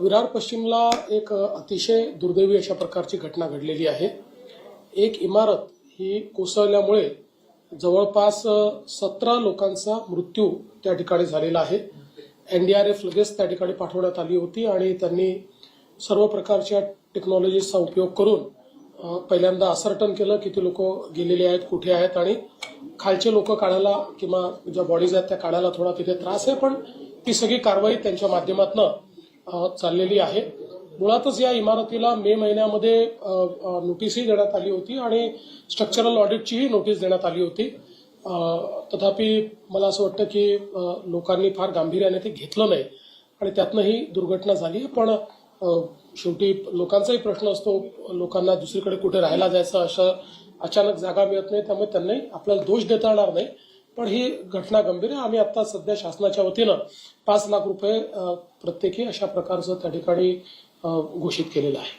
विरार पश्चिमला एक अतिशय दुर्दैवी अशा प्रकारची घटना घडलेली आहे. एक इमारत ही कोसळल्यामुळे जवळपास सतरा लोकांचा मृत्यू त्या ठिकाणी झालेला आहे. एन डी आर एफ लगेच त्या ठिकाणी पाठवण्यात आली होती आणि त्यांनी सर्व प्रकारच्या टेक्नॉलॉजीचा उपयोग करून पहिल्यांदा असर्टन केलं किती लोक गेलेले आहेत कुठे आहेत आणि खालचे लोक काढायला किंवा ज्या बॉडीज आहेत त्या काढायला थोडा तिथे त्रास आहे. पण ती सगळी कारवाई त्यांच्या माध्यमातून चाललेली आहे. मुळातच या इमारतीला मे महिन्यामध्ये नोटीसही देण्यात आली होती आणि स्ट्रक्चरल ऑडिटचीही नोटीस देण्यात आली होती. तथापि मला असं वाटतं की लोकांनी फार गांभीर्याने ते घेतलं नाही आणि त्यातनं ही दुर्घटना झाली. पण शेवटी लोकांचाही प्रश्न असतो लोकांना दुसरीकडे कुठे राहायला जायचं असं अचानक जागा मिळत नाही त्यामुळे त्यांनाही आपल्याला दोष देता येणार नाही. पण ही घटना गंभीर आहे. आम्ही आता सध्या शासनाच्या वतीनं पाच लाख रुपये प्रत्येकी अशा प्रकारचं त्या ठिकाणी घोषित केलेलं आहे.